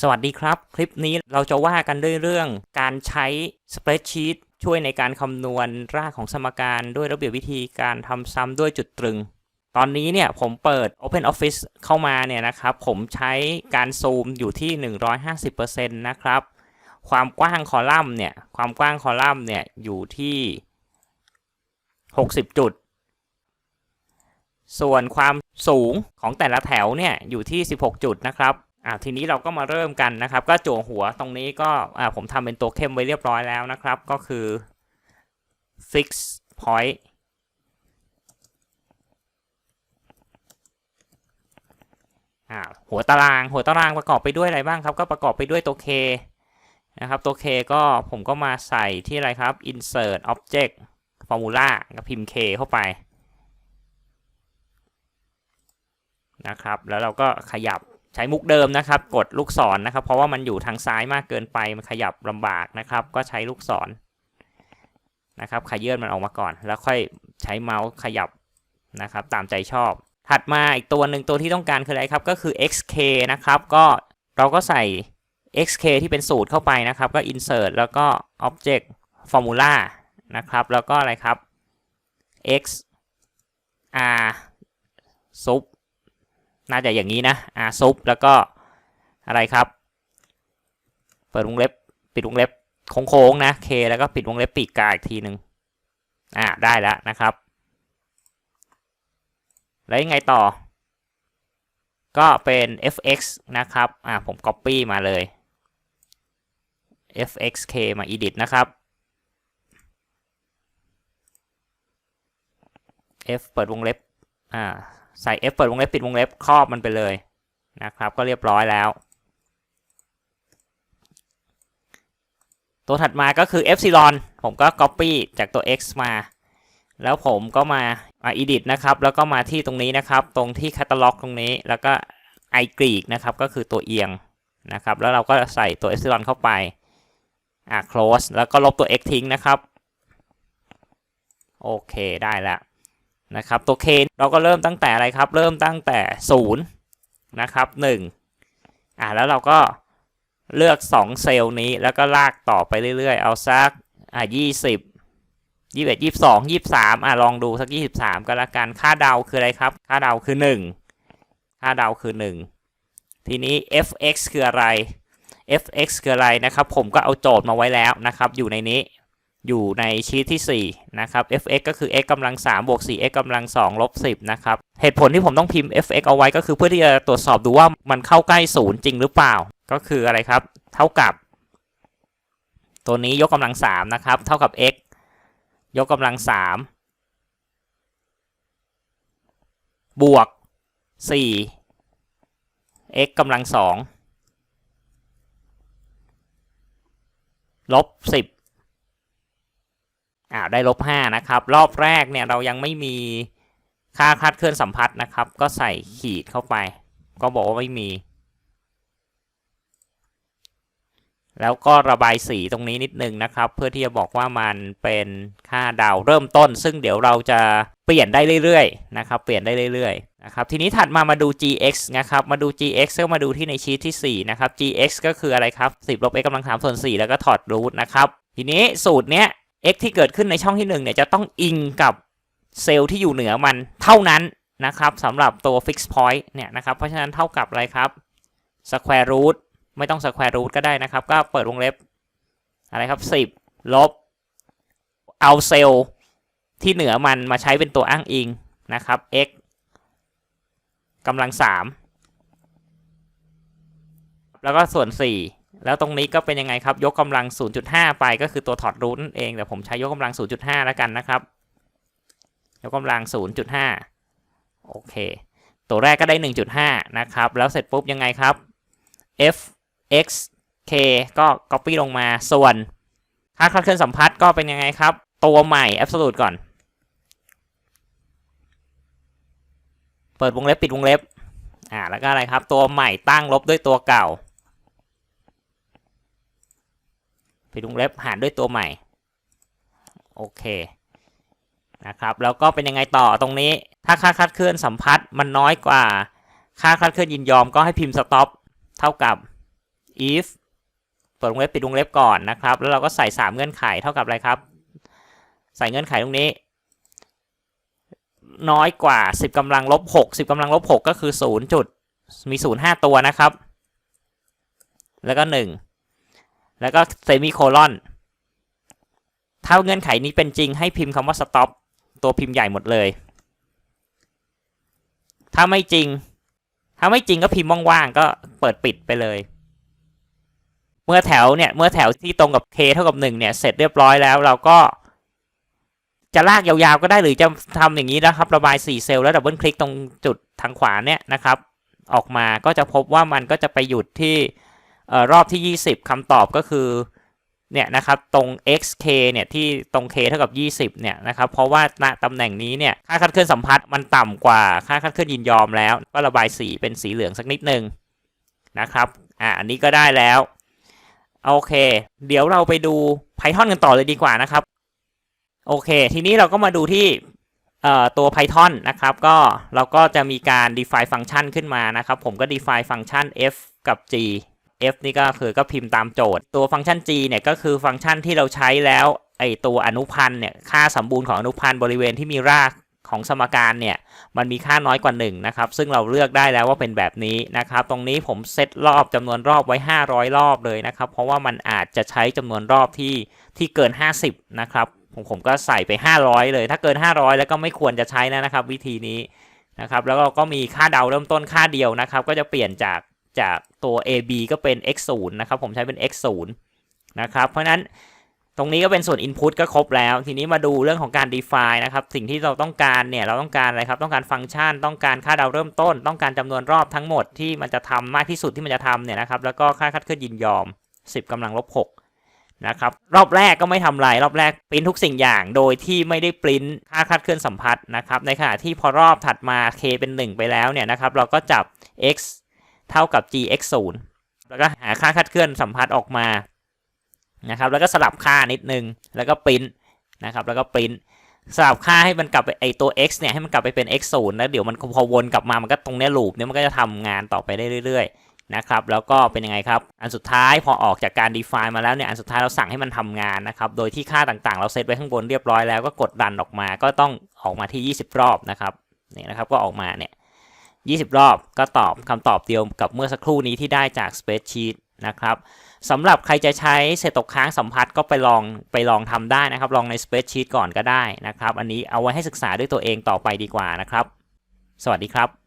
สวัสดีครับ คลิปนี้เราจะว่ากันด้วยเรื่องการใช้ Spreadsheet ช่วยในการคำนวณรากของสมการด้วยระเบียบวิธีการทำซ้ำด้วยจุดตรึง ตอนนี้เนี่ยผมเปิด Open Office เข้ามาเนี่ยนะครับ ผมใช้การซูมอยู่ที่ 150%นะครับ ความกว้างคอลัมน์เนี่ย ความกว้างคอลัมน์เนี่ยอยู่ที่ 60 จุด ส่วนความสูงของแต่ละแถวเนี่ยอยู่ที่ 16 จุดนะครับ อ่าทีนี้เราก็มาเริ่มกันนะครับ ก็จั่วหัวตรงนี้ก็อ่าผมทำเป็นตัวเข้มไว้เรียบร้อยแล้วนะครับ ก็คือ fix point หัวตารางหัวตารางประกอบไปด้วยอะไรบ้างครับ ก็ประกอบไปด้วยตัว k นะครับ ตัว k ก็ผมก็มาใส่ที่อะไรครับ insert object formula ก็พิมพ์ k เข้าไปนะครับ แล้วเราก็ขยับ ใช้มุกเดิมนะครับ กดลูกศรนนะครับ เพราะว่ามันอยู่ทางซ้ายมากเกินไปมันขยับลำบากนะครับ ก็ใช้ลูกศรนะครับขยื่นมันออกมาก่อน แล้วค่อยใช้เมาส์ขยับนะครับ ตามใจชอบ ถัดมาอีกตัวหนึ่งตัวที่ต้องการคืออะไรครับ ก็คือ xk นะครับ ก็เราก็ใส่ xk ที่เป็นสูตรเข้าไปนะครับ ก็ insert แล้วก็ object formula นะครับ แล้วก็อะไรครับ x r sub น่าจะอย่างนี้นะ r sub แล้วก็อะไรครับ เปิดวงเล็บปิดวงเล็บโค้งๆนะ k แล้วก็ปิดวงเล็บปีกกาอีกทีหนึ่งอ่าได้แล้วนะครับ แล้วยังไงต่อ ก็เป็น fx นะครับอ่าผม copy มาเลย fxk มา edit นะครับ f เปิดวงเล็บอ่า ใส่ f เปิดวงเล็บปิดวงเล็บครอบมันไปเลยนะครับ ก็เรียบร้อยแล้ว ตัวถัดมาก็คือ epsilon ผมก็ copy จากตัว x มา แล้วผมก็มาอ่า edit นะครับ แล้วก็มาที่ตรงนี้นะครับ ตรงที่ catalog ตรงนี้แล้วก็ i กรีกนะครับ ก็คือตัวเอียงนะครับ แล้วเราก็ใส่ตัว epsilon เข้าไปอ่า close แล้วก็ลบตัว x ทิ้งนะครับ โอเคได้แล้ว นะครับตัว k เราก็เริ่มตั้งแต่อะไรครับ เริ่มตั้งแต่ 0 นะครับ1อ่าแล้วเราก็เลือก 2 เซลล์นี้แล้วก็ลากต่อไปเรื่อยๆ เอาสักอ่า20 21 22 23อ่าลองดูสัก 23 ก็แล้วกันค่าเดาคืออะไรครับ ค่าเดาคือ 1 ค่าเดาคือ 1 ทีนี้ fx คืออะไร fx คืออะไรนะครับ ผมก็เอาโจทย์มาไว้แล้วนะครับ อยู่ในนี้ อยู่ในชีทที่4นะครับ fx ก็คือ x กำลัง3บวก 4x กำลัง2ลบ10นะครับเหตุผลที่ผมต้องพิมพ์ fx เอาไว้ก็คือเพื่อที่จะตรวจสอบดูว่ามันเข้าใกล้ศูนย์จริงหรือเปล่า ก็คืออะไรครับ เท่ากับ ตัวนี้ยกกำลัง3นะครับเท่ากับ x ยกกำลัง3บวก 4 x กำลัง2ลบ10 อ่าได้ลบ5นะครับ รอบแรกเนี่ยเรายังไม่มีค่าคลาดเคลื่อนสัมพัทธ์นะครับ ก็ใส่ขีดเข้าไป ก็บอกว่าไม่มี แล้วก็ระบายสีตรงนี้นิดนึงนะครับ เพื่อที่จะบอกว่ามันเป็นค่าดาวเริ่มต้น ซึ่งเดี๋ยวเราจะเปลี่ยนได้เรื่อยๆนะครับ เปลี่ยนได้เรื่อยๆนะครับ ทีนี้ถัดมามาดู gx นะครับ มาดู gx ก็มาดูที่ในชีทที่4นะครับ gx ก็คืออะไรครับ10ลบ x กำลัง3ส่วน4แล้วก็ถอดรูทนะครับ ทีนี้สูตรเนี้ย x ที่เกิดขึ้นในช่องที่1เนี่ยจะต้องอิงกับเซลล์ที่อยู่เหนือมันเท่านั้นนะครับสำหรับตัว fix point เนี่ยนะครับ เพราะฉะนั้นเท่ากับอะไรครับ square root ไม่ต้อง square root ก็ได้นะครับ ก็เปิดวงเล็บอะไรครับ 10 ลบ เอาเซลล์ที่เหนือมันมาใช้เป็นตัวอ้างอิงนะครับ x กำลัง 3 แล้วก็ส่วน 4 แล้วตรงนี้ก็เป็นยังไงครับ ยกกำลัง 0.5 ไปก็คือตัวถอดรูทนั่นเองแต่ผมใช้ยกกำลัง 0.5 แล้วกันนะครับ ยกกำลัง 0.5 โอเค ตัวแรกก็ได้ 1.5 นะครับ แล้วเสร็จปุ๊บยังไงครับ f x k ก็ copy ลงมาส่วนค่าคลาดเคลื่อนสัมพัทธ์ก็เป็นยังไงครับ ตัวใหม่ absolute ก่อน เปิดวงเล็บปิดวงเล็บอ่าแล้วก็อะไรครับ ตัวใหม่ตั้งลบด้วยตัวเก่า ปิดวงเล็บหารด้วยตัวใหม่ โอเค นะครับ แล้วก็เป็นยังไงต่อตรงนี้ ถ้าค่าคลาดเคลื่อนสัมพัทธ์มันน้อยกว่า ค่าคลาดเคลื่อนยินยอมก็ให้พิมพ์ stop เท่ากับ if เปิดวงเล็บปิดวงเล็บก่อนนะครับ แล้วเราก็ใส่ 3 เงื่อนไขเท่ากับอะไรครับ ใส่เงื่อนไขตรงนี้ น้อยกว่า 10กำลังลบ6 10กำลังลบ6ก็คือ0จุดมี 0 5 ตัวนะครับ แล้วก็ 1 แล้วก็เซมิโคลอน ถ้าเงื่อนไขนี้เป็นจริงให้พิมพ์คำว่า stop ตัวพิมพ์ใหญ่หมดเลย ถ้าไม่จริง ถ้าไม่จริงก็พิมพ์ว่างๆก็เปิดปิดไปเลย เมื่อแถวเนี่ย เมื่อแถวที่ตรงกับ k เท่ากับ1เนี่ย เสร็จเรียบร้อยแล้วเราก็ จะลากยาวๆก็ได้หรือจะทำอย่างนี้นะครับ ระบาย 4 เซลล์แล้วดับเบิลคลิกตรงจุดทางขวาเนี่ยนะครับ ออกมาก็จะพบว่ามันก็จะไปหยุดที่ รอบที่ 20คำตอบก็คือเนี่ยนะครับตรง xk เนี่ยที่ตรง k เท่ากับ 20 เนี่ยนะครับเพราะว่าณตำแหน่งนี้เนี่ยค่าคัดเคลื่อนสัมพัทธ์มันต่ำกว่าค่าคัดเคลื่อนยินยอมแล้ว ก็ระบายสีเป็นสีเหลืองสักนิดนึงนะครับอ่าอันนี้ก็ได้แล้วโอเค เดี๋ยวเราไปดู Python กันต่อเลยดีกว่านะครับโอเค ทีนี้เราก็มาดูที่ตัว Python นะครับก็เราก็จะมีการ define ฟังก์ชันขึ้นมานะครับ ผมก็ define ฟังก์ชัน f กับ g f นี่ก็คือก็พิมพ์ตามโจทย์ ตัวฟังก์ชัน g เนี่ยก็คือฟังก์ชันที่เราใช้แล้วไอตัวอนุพันธ์เนี่ยค่าสมบูรณ์ของอนุพันธ์บริเวณที่มีรากของสมการเนี่ยมันมีค่าน้อยกว่า1นะครับซึ่งเราเลือกได้แล้วว่าเป็นแบบนี้นะครับตรงนี้ผมเซตรอบจำนวนรอบไว้ 500 รอบเลยนะครับเพราะว่ามันอาจจะใช้จำนวนรอบที่ที่เกิน 50นะครับผมผมก็ใส่ไป 500 เลย ถ้าเกิน 500 แล้วก็ไม่ควรจะใช้นะนะครับ วิธีนี้นะครับแล้วก็มีค่าเดาเริ่มต้นค่าเดียวนะครับก็จะเปลี่ยนจาก จากตัว AB ก็เป็น x 0นะครับ ผมใช้เป็น x 0นะครับ เพราะนั้นตรงนี้ก็เป็นส่วน input ก็ครบแล้ว ทีนี้มาดูเรื่องของการ define นะครับ สิ่งที่เราต้องการเนี่ย เราต้องการอะไรครับ ต้องการฟังก์ชัน ต้องการค่าเดาเริ่มต้น ต้องการจำนวนรอบทั้งหมดที่มันจะทำมากที่สุดที่มันจะทำเนี่ยนะครับ แล้วก็ค่าคัดเคลื่อนยินยอม 10กำลังลบ6นะครับ รอบแรกก็ไม่ทำไร รอบแรกปริ้นทุกสิ่งอย่าง โดยที่ไม่ได้ปริ้นค่าคลาดเคลื่อนสัมพัทธ์นะครับ ในขณะที่พอรอบถัดมา k เป็น 1 ไปแล้วเนี่ยนะครับ เราก็จับ x เท่ากับ gx 0แล้วก็หาค่าคาดเคลื่อนสัมพัทธ์ออกมานะครับ แล้วก็สลับค่านิดนึง แล้วก็ปริ้นนะครับ แล้วก็ปริ้นสลับค่าให้มันกลับไปไอตัว x เนี่ยให้มันกลับไปเป็น x 0แล้วเดี๋ยวมันพอวนกลับมา มันก็ตรงเนี้ยลูปเนี่ยมันก็จะทำงานต่อไปได้เรื่อยๆนะครับ แล้วก็เป็นยังไงครับ อันสุดท้ายพอออกจากการ define มาแล้วเนี่ย อันสุดท้ายเราสั่งให้มันทำงานนะครับ โดยที่ค่าต่างๆ เราเซตไว้ข้างบนเรียบร้อยแล้วก็กดดันออกมา ก็ต้องออกมาที่ 20 รอบนะครับ นี่นะครับ ก็ออกมาเนี่ย 20 รอบก็ตอบคำตอบเดียวกับเมื่อสักครู่นี้ที่ได้จาก Spreadsheet นะครับสำหรับใครจะใช้เศษตกค้างสัมผัสก็ไปลองไปลองทำได้นะครับ ลองใน Spreadsheet ก่อนก็ได้นะครับ อันนี้เอาไว้ให้ศึกษาด้วยตัวเองต่อไปดีกว่านะครับ สวัสดีครับ